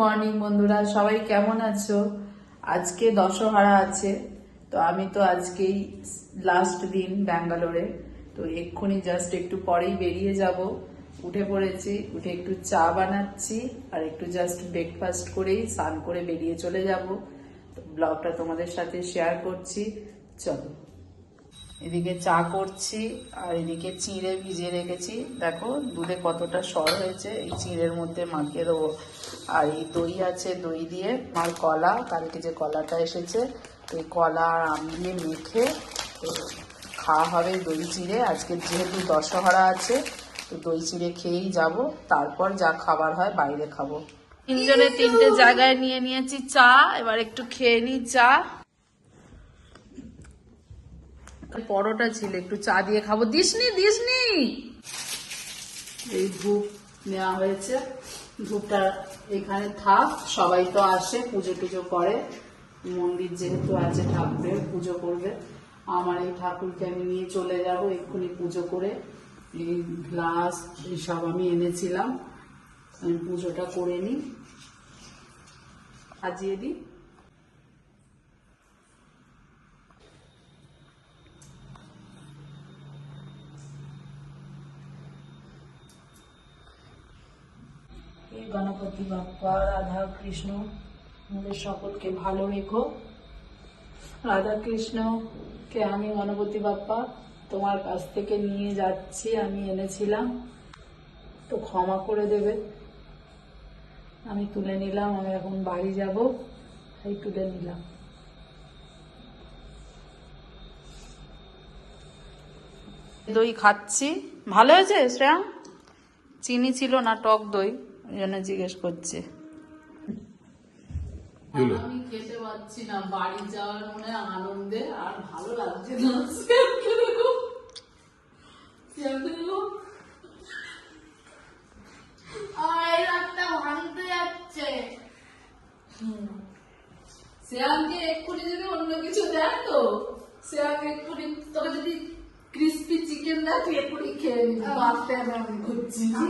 Morning বন্ধুরা, সবাই কেমন আছো? আজকে দশহারা আছে, তো আমি তো আজকেই লাস্ট দিন ব্যাঙ্গালোরে, তো এক্ষুনি জাস্ট একটু পরেই বেরিয়ে যাব। উঠে পড়েছি, উঠে একটু চা বানাচ্ছি, আর একটু জাস্ট ব্রেকফাস্ট করেই স্নান করে বেরিয়ে চলে যাব। তো ব্লগটা তোমাদের সাথে শেয়ার করছি। চলো। এদিকে চা করছি, আর এদিকে চিঁড়ে ভিজিয়ে রেখেছি। দেখো, দুধে কতটা সর হয়েছে, এই চিঁড়ের মধ্যে মাখিয়ে দেবো। আর এই দই আছে, দই দিয়ে আর কলা, কালকে যে কলাটা এসেছে এই কলা আর আম দিয়ে মেখে, তো খাওয়া হবে দই চিঁড়ে। আজকে যেহেতু দশহরা আছে, তো দই চিঁড়ে খেয়েই যাব। তারপর যা খাবার হয় বাইরে খাব। তিনজনে তিনটে জায়গায় নিয়ে নিয়েছি চা, এবার একটু খেয়ে নিই চা। পরোটা ছিল, একটু চা দিয়ে খাব। দিসনি দিসনি। এই ধূপ নেওয়া হয়েছে। ধূপটা এখানে থাক, সবাই তো আসে, পুজো টুজো করে। মন্দির যেহেতু আছে, ঠাকুরের পুজো করবে। আমার এই ঠাকুরকে আমি নিয়ে চলে যাব এক্ষুনি পুজো করে। এই গ্লাস এইসব আমি এনেছিলাম। আমি পুজোটা করে নিই। সাজিয়ে দিই। গণপতি বাপ্পা, রাধা কৃষ্ণ, আমাদের সকলকে ভালো রেখো। রাধা কৃষ্ণকে আমি গণপতি বাপ্পা? তোমার কাছ থেকে নিয়ে যাচ্ছি, আমি এনেছিলাম। তো ক্ষমা করে দেবে। আমি তুলে নিলাম, আমি এখন বাড়ি যাব, তাই তুলে নিলাম। দই খাচ্ছি। ভালো হয়েছে, শ্রেয়া? চিনি ছিল না, টক দই। জন্য জিজ্ঞেস করছে। আমি খেতে পাচ্ছি না বাড়ি যাওয়ার মনে আনন্দে আর ভালো লাগছে না। শ্রেয়ামকে এক্ষুনি যদি অন্য কিছু দেয় তো? শ্রেয়ামকে এক্ষুনি তোকে যদি ক্রিস্পি চিকেন দেয় তুই এক্ষুনি খেয়ে নিবি।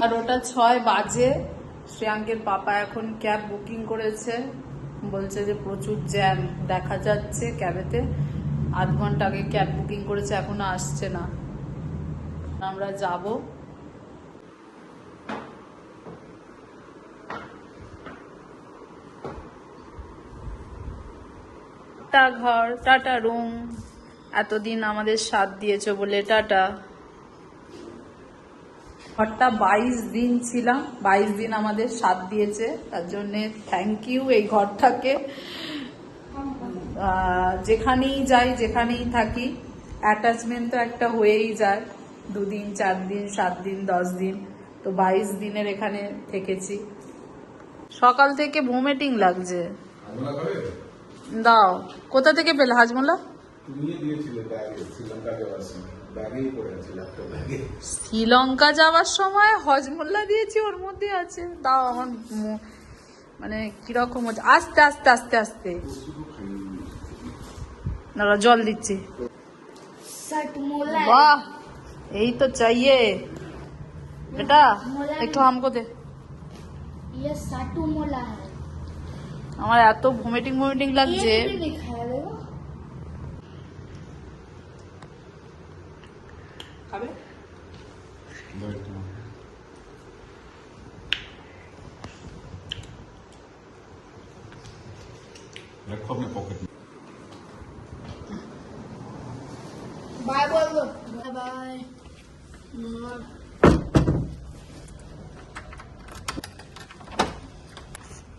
আর ওটা ছয় বাজে। শ্রেয়াঙ্কের পাপা এখন ক্যাব বুকিং করেছে। বলছে যে প্রচুর জ্যাম, দেখা যাচ্ছে ক্যাবেতে। আধ ঘণ্টা আগে ক্যাব বুকিং করেছে, এখনও আসছে না। আমরা যাব। টাটা ঘর, টাটা রুম। এতদিন আমাদের সাথ দিয়েছ বলে, টাটা। ঘরটা বাইশ দিন ছিলাম, বাইশ দিন আমাদের সাথ দিয়েছে, তার জন্য থ্যাংক ইউ এই ঘরটাকে। যেখানেই যাই, যেখানেই থাকি অ্যাটাচমেন্ট তো একটা হয়েই যায়, দুদিন, চার দিন, সাত দিন, দশ দিন, তো বাইশ দিনের এখানে থেকেছি। সকাল থেকে ভোমেটিং লাগছে। দাও, কোথা থেকে পেলে হাজমোলা? শ্রীলঙ্কা যাওয়ার সময় হজমোল্লা দিয়েছি ওর মধ্যে আছে। তাও আমার মানে কীরকম হচ্ছে? আস্তে আস্তে আস্তে আস্তে। দাঁড়া জল দিচ্ছে। বাহ! এই তো চাইয়ে। বেটা একটু আমকো দে। আমার এত ভমিটিং ভমিটিং লাগছে। रखो अपने पॉकेट में बाय बोल दो बाय बाय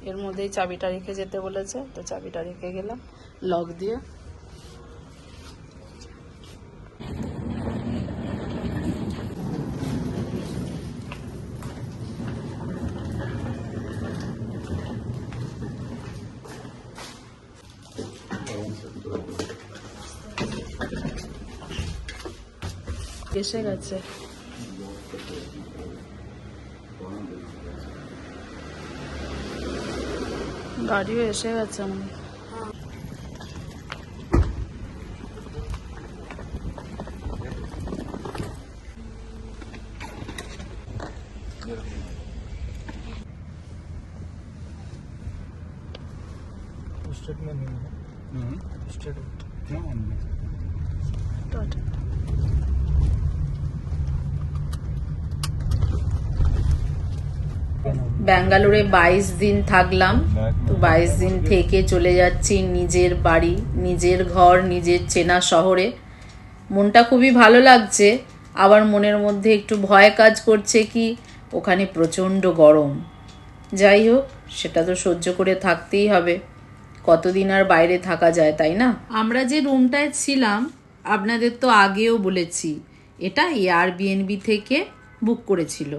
এর মধ্যেই চাবিটা রেখে যেতে বলেছে তো চাবিটা রেখে গেলাম লক দিয়ে এসে গেছে। গাড়িও এসে গেছে আমার। ব্যাঙ্গালোরে বাইশ দিন থাকলাম। তো বাইশ দিন থেকে চলে যাচ্ছি নিজের বাড়ি, নিজের ঘর, নিজের চেনা শহরে। মনটা খুবই ভালো লাগছে। আবার মনের মধ্যে একটু ভয় কাজ করছে কি, ওখানে প্রচণ্ড গরম। যাই হোক, সেটা তো সহ্য করে থাকতেই হবে। কতদিন আর বাইরে থাকা যায়, তাই না? আমরা যে রুমটায় ছিলাম, আপনাদের তো আগেও বলেছি, এটা এয়ারবিএনবি থেকে বুক করেছিল।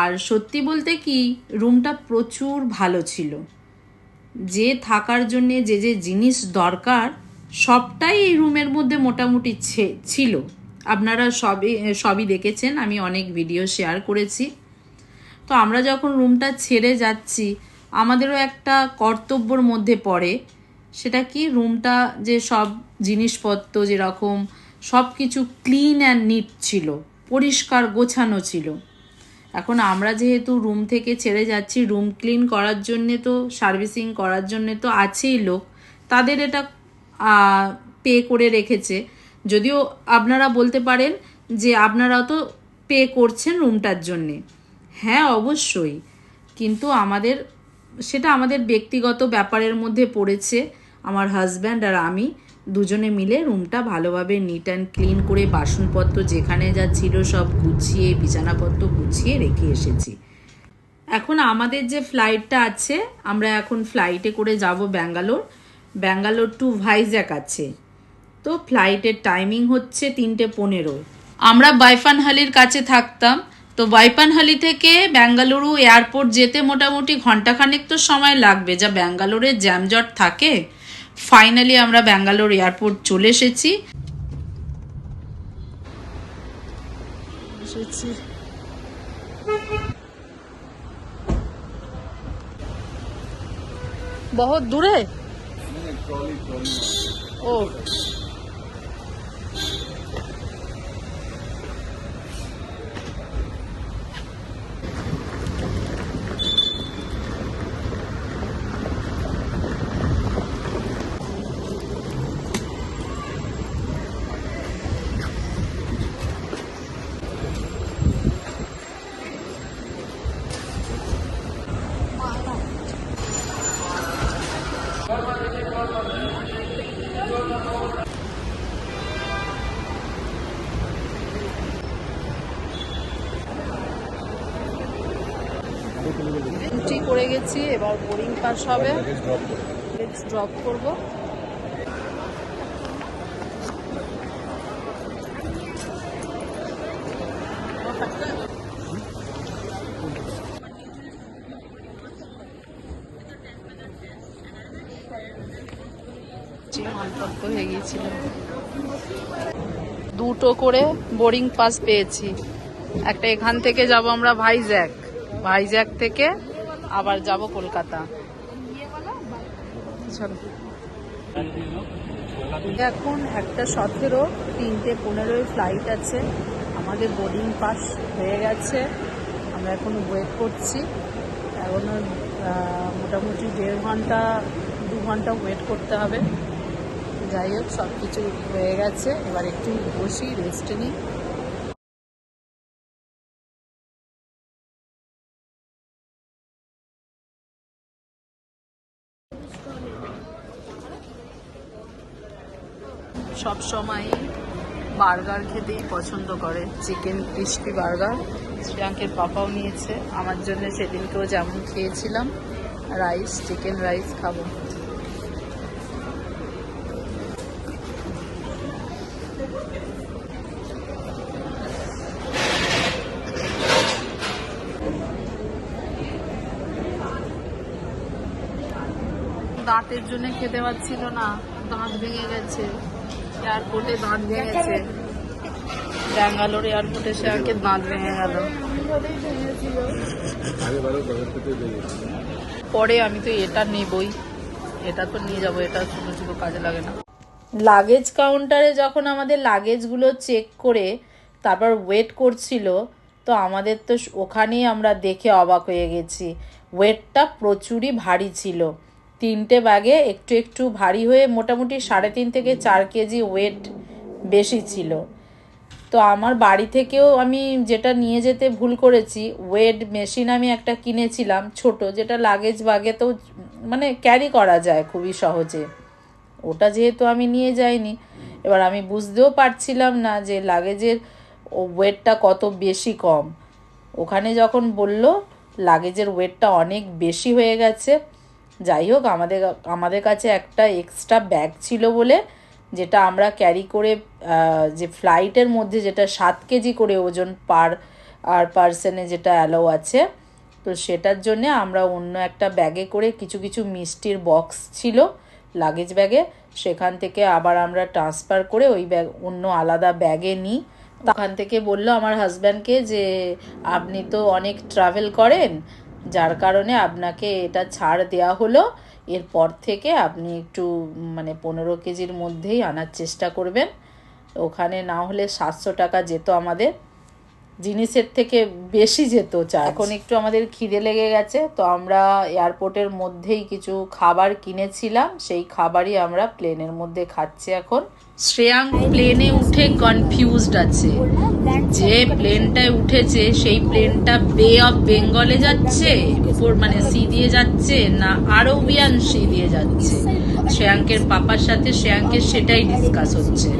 আর সত্যি বলতে কি রুমটা প্রচুর ভালো ছিল। যে থাকার জন্যে, যে যে জিনিস দরকার, সবটাই এই রুমের মধ্যে মোটামুটি ছিল। আপনারা সবই সবই দেখেছেন, আমি অনেক ভিডিও শেয়ার করেছি। তো আমরা যখন রুমটা ছেড়ে যাচ্ছি, আমাদেরও একটা কর্তব্যর মধ্যে পড়ে। সেটা কি রুমটা যে সব জিনিসপত্র যেরকম সব কিছু ক্লিন অ্যান্ড নিট ছিল, পরিষ্কার গোছানো ছিল। এখন আমরা যেহেতু রুম থেকে ছেড়ে যাচ্ছি রুম ক্লিন করার জন্যে তো সার্ভিসিং করার জন্যে তো আছেই লোক। তাদের এটা পে করে রেখেছে। যদিও আপনারা বলতে পারেন যে আপনারাও তো পে করছেন রুমটার জন্যে। হ্যাঁ অবশ্যই। কিন্তু আমাদের, সেটা আমাদের ব্যক্তিগত ব্যাপারের মধ্যে পড়েছে, আমার হাজব্যান্ড আর আমি। দুজনে মিলে রুমটা ভালোভাবে নিট অ্যান্ড ক্লিন করে বাসনপত্র যেখানে যা ছিল সব গুছিয়ে, বিছানাপত্র গুছিয়ে রেখে এসেছি। এখন আমাদের যে ফ্লাইটটা আছে, আমরা এখন ফ্লাইটে করে যাব ব্যাঙ্গালোর। ব্যাঙ্গালোর টু ভাইজ্যাক আছে। তো ফ্লাইটের টাইমিং হচ্ছে তিনটে পনেরো। আমরা বাইফানহালির কাছে থাকতাম। তো বাইপানহালি থেকে বেঙ্গালুরু এয়ারপোর্ট যেতে মোটামুটি ঘন্টাখানেক তো সময় লাগবে। যা ব্যাঙ্গালোরে জ্যামজট থাকে ফাইনালি আমরা ব্যাঙ্গালোর এয়ারপোর্ট চলে এসেছি। এসেছি। বহুত দূরে? ও। গেছি এবার বোর্ডিং পাস হবে। ড্রপ করব। মালপত্র হয়ে। গিয়েছিল। দুটো করে বোরিং পাস পেয়েছি। একটা এখান থেকে যাব আমরা ভাইজ্যাক। ভাইজ্যাক থেকে আবার যাব কলকাতা। এখন একটা সতেরো, তিনটে পনেরোই ফ্লাইট আছে। আমাদের বোর্ডিং পাস হয়ে গেছে। আমরা এখন ওয়েট করছি। এখন মোটামুটি দেড় ঘণ্টা, দু ঘণ্টা ওয়েট করতে হবে। যাই হোক সব কিছু হয়ে গেছে। এবার একটু বসি রেস্ট নিই। সব সময় বার্গার খেতেই পছন্দ করে। Chicken crispy burger. শ্রীয়াঙ্কের পাপাও নিয়েছে। আমার জন্য সেদিনকেও যেমন খেয়েছিলাম রাইস চিকেন রাইস খাব। দাঁতের জন্য খেতে পারছিল না, দাঁত ভেঙে গেছে। এয়ারপোর্টে দাঁত ভেঙেছে ব্যাঙ্গালোর এয়ারপোর্টে সে আগে দাঁত ভেঙে গেল। পরে আমি তো এটা নেবই। এটা তো নিয়ে যাব, এটা ছোটো ছোটো কাজে লাগে না। লাগেজ কাউন্টারে যখন আমাদের লাগেজগুলো চেক করে তারপর ওয়েট করছিল, তো আমাদের তো ওখানেই আমরা দেখে অবাক হয়ে গেছি। ওয়েটটা প্রচুরই ভারী ছিল। তিনটে ব্যাগে একটু একটু ভারী হয়ে মোটামুটি সাড়ে তিন থেকে চার কেজি ওয়েট বেশি ছিল। তো আমার বাড়ি থেকেও আমি যেটা নিয়ে যেতে ভুল করেছি ওয়েট মেশিন আমি একটা কিনেছিলাম ছোট, যেটা লাগেজ বাগে তো মানে ক্যারি করা যায় খুবই সহজে। ওটা যেহেতু আমি নিয়ে যাইনি, এবার আমি বুঝতেও পারছিলাম না যে লাগেজের ওয়েটটা কত বেশি কম। ওখানে যখন বলল লাগেজের ওয়েটটা অনেক বেশি হয়ে গেছে যাই হোক আমাদের আমাদের কাছে একটা এক্সট্রা ব্যাগ ছিল বলে যেটা আমরা ক্যারি করে যে ফ্লাইটের মধ্যে যেটা সাত কেজি করে ওজন পার আর পার্সনে যেটা অ্যালাউ আছে, তো সেটার জন্যে আমরা অন্য একটা ব্যাগে করে কিছু কিছু মিষ্টির বক্স ছিল লাগেজ ব্যাগে সেখান থেকে আবার আমরা ট্রান্সফার করে ওই ব্যাগ অন্য আলাদা ব্যাগে নিই। ওখান থেকে বলল আমার হাজব্যান্ডকে যে, আপনি তো অনেক ট্রাভেল করেন যার কারণে আপনাকে এটা ছাড় দেওয়া হলো। এরপর থেকে আপনি একটু মানে পনেরো কেজির মধ্যেই আনার চেষ্টা করবেন। ওখানে না হলে সাতশো টাকা যেত আমাদের। জিনিসের থেকে বেশি যেত। চা এখন একটু আমাদের খিদে লেগে গেছে তো আমরা এয়ারপোর্টের মধ্যেই কিছু খাবার কিনেছিলাম। সেই খাবারই আমরা প্লেনের মধ্যে খাচ্ছি এখন। শ্রেয়াঙ্ক প্লেনে উঠে কনফিউজড আছে। যে প্লেনটায় উঠেছে সেই প্লেনটা বে অফ বেঙ্গলে যাচ্ছে উপর মানে সি দিয়ে যাচ্ছে না আরবিয়ান সি দিয়ে যাচ্ছে? শ্রেয়াঙ্কের পাপার সাথে শ্রেয়াঙ্কের সেটাই ডিসকাস হচ্ছে।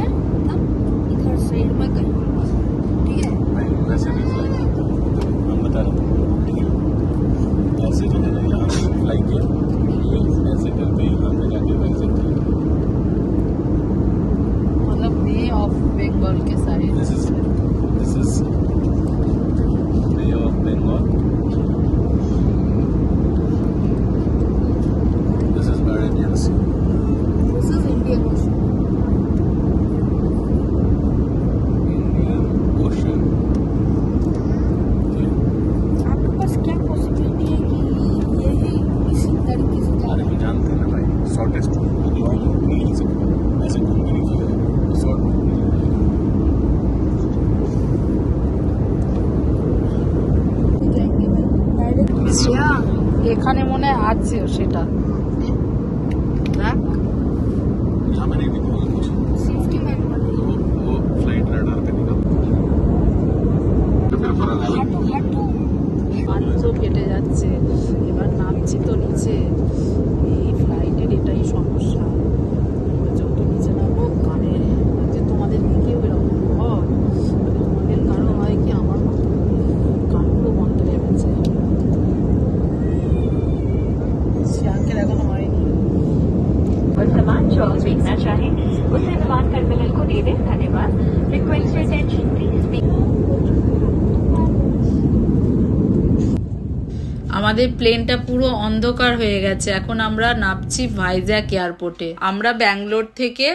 আমাদের প্লেনটা পুরো অন্ধকার হয়ে গেছে। এখন আমরা নাপছি ভাইজ্যাক এয়ারপোর্টে আমরা ব্যাঙ্গলোর থেকে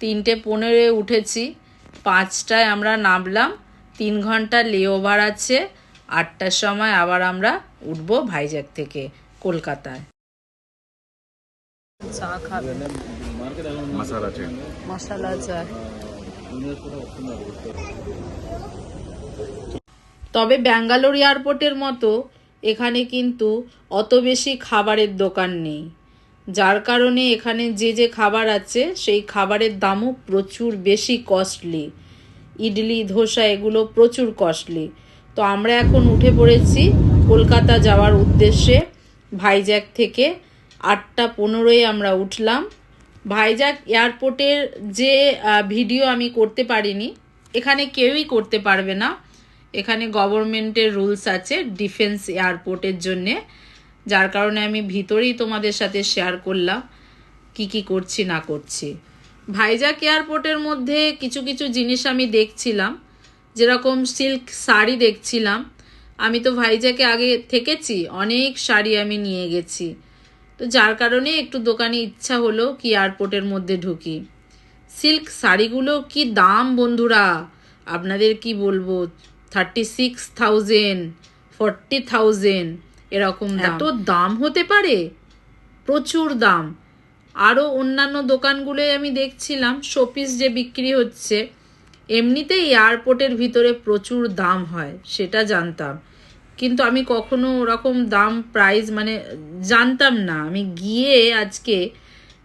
তিনটে পনেরোয় উঠেছি। পাঁচটায় আমরা নামলাম। তিন ঘণ্টা লেওভার আছে। আটটার সময় আবার আমরা উঠব ভাইজ্যাক থেকে কলকাতায়। চা খাবে। তবে ব্যাঙ্গালোর এয়ারপোর্টের মতো এখানে কিন্তু অত বেশি খাবারের দোকান নেই। যার কারণে এখানে যে যে খাবার আছে, সেই খাবারের দামও প্রচুর বেশি কস্টলি ইডলি, ধোসা এগুলো প্রচুর কস্টলি তো আমরা এখন উঠে পড়েছি কলকাতা যাওয়ার উদ্দেশ্যে। ভাইজ্যাক থেকে আটটা পনেরোয় আমরা উঠলাম। ভাইজ্যাক এয়ারপোর্টের যে ভিডিও আমি করতে পারিনি, এখানে কেউই করতে পারবে না। এখানে গভর্নমেন্টের রুলস আছে ডিফেন্স এয়ারপোর্টের জন্যে, যার কারণে আমি ভিতরেই তোমাদের সাথে শেয়ার করলাম কি কি করছি, না করছি। ভাইজাক এয়ারপোর্টের মধ্যে কিছু কিছু জিনিস আমি দেখছিলাম, যেরকম সিল্ক শাড়ি দেখছিলাম। আমি তো ভাইজাকে আগে থেকেছি, অনেক শাড়ি আমি নিয়ে গেছি। তো যার কারণে একটু দোকানে ইচ্ছা হলো কি এয়ারপোর্টের মধ্যে ঢুকি। সিল্ক শাড়িগুলো কি দাম বন্ধুরা? আপনাদের কি বলব? Thirty six thousand forty thousand এরকম এত দাম হতে পারে? প্রচুর দাম। আরও অন্যান্য দোকানগুলোয় আমি দেখছিলাম শোপিস যে বিক্রি হচ্ছে এমনিতেই এয়ারপোর্টের ভিতরে প্রচুর দাম হয় সেটা জানতাম। কিন্তু আমি কখনো ওরকম দাম প্রাইস মানে জানতাম না। আমি গিয়ে আজকে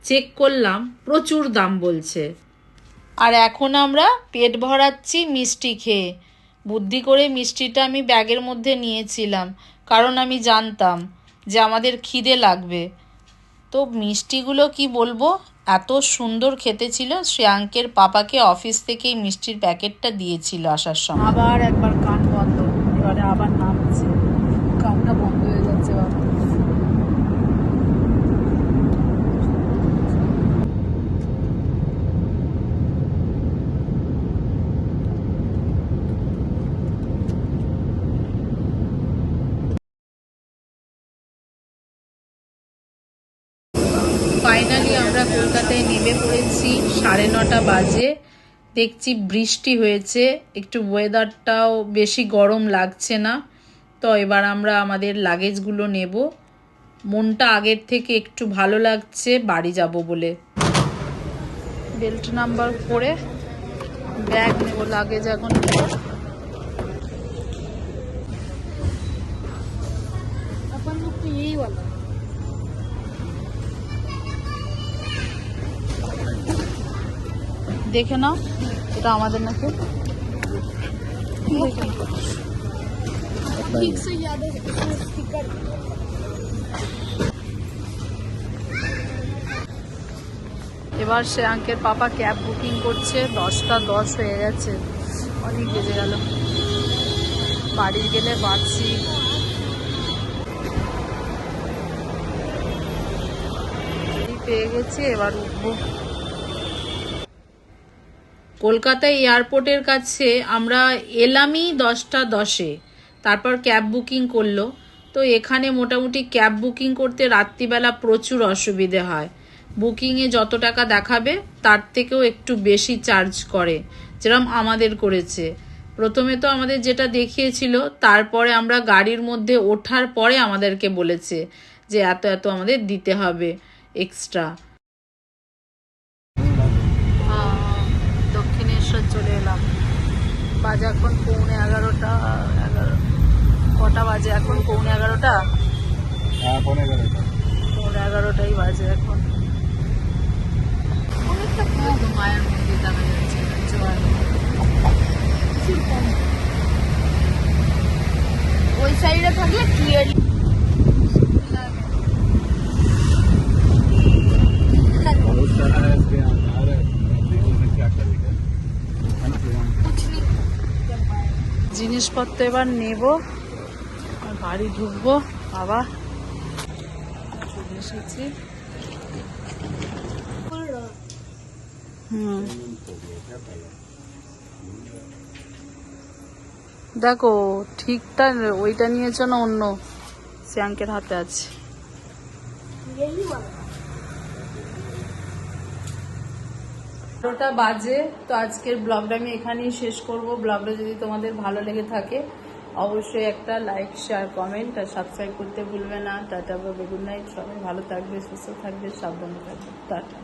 চেক করলাম প্রচুর দাম বলছে। আর এখন আমরা পেট ভরাচ্ছি মিষ্টি খেয়ে। বুদ্ধি করে মিষ্টিটা আমি ব্যাগের মধ্যে নিয়েছিলাম, কারণ আমি জানতাম যে আমাদের খিদে লাগবে। তো মিষ্টিগুলো কি বলব? এত সুন্দর খেতে ছিল শ্রেয়াঙ্কের পাপাকে অফিস থেকেই মিষ্টির প্যাকেটটা দিয়েছিল আসার সময়। আবার একবার কান বন্ধ, এবারে আবার নামছে কানটা বন্ধ হয়ে যাচ্ছে বাবা ফাইনালি আমরা কলকাতায় নেমে পড়েছি সাড়ে নটা বাজে দেখছি বৃষ্টি হয়েছে একটু ওয়েদারটাও বেশি গরম লাগছে না তো এবার আমরা আমাদের লাগেজগুলো নেব মনটা আগের থেকে একটু ভালো লাগছে বাড়ি যাব বলে বেল্ট নাম্বার করে ব্যাগ নেব লাগেজ এখন अपन लोग तो यही वाला দেখে নাও, এটা আমাদের নাকি। এবার সে আঙ্কের পাপা ক্যাব বুকিং করছে, দশটা দশ হয়ে গেছে। অনেক বেজে গেল। বাড়ি গেলে বাড়ছি পেয়ে গেছি, এবার উঠবো। কলকাতা এয়ারপোর্টের কাছে আমরা এলামই দশটা দশে। তারপর ক্যাব বুকিং করল। তো এখানে মোটামুটি ক্যাব বুকিং করতে রাত্রিবেলা প্রচুর অসুবিধে হয়। বুকিংয়ে যত টাকা দেখাবে, তার থেকেও একটু বেশি চার্জ করে। যেরকম আমাদের করেছে। প্রথমে তো আমাদের যেটা দেখিয়েছিল, তারপরে আমরা গাড়ির মধ্যে ওঠার পরে আমাদেরকে বলেছে যে এত এত আমাদের দিতে হবে এক্সট্রা। বাজে এখন পৌনে এগারোটা এগারো কটা বাজে এখন? পৌনে এগারোটা? হ্যাঁ, পৌনে এগারোটাই বাজে এখন। অনেকটা মায়ের মন্দির দেখা যাচ্ছে ওই সাইডে থাকলে ক্লিয়ারলি অবস্থা জিনিসপত্র এবার নেব, আর বাড়ি ঢুকবো। বাবা এসেছি। হুম। দেখো, ঠিকটা ওইটা নিয়েছো না অন্য? শ্যাঙ্কের হাতে আছে। বারোটা বাজে, তো আজকের ব্লগটা আমি এখানেই শেষ করব। ব্লগটা যদি তোমাদের ভালো লেগে থাকে, অবশ্যই একটা লাইক শেয়ার কমেন্ট আর সাবস্ক্রাইব করতে ভুলবে না। টাটা বা বেগুন নাইট সবাই ভালো থাকবে, সুস্থ থাকবে, সাবধানে থাকবে। টাটা।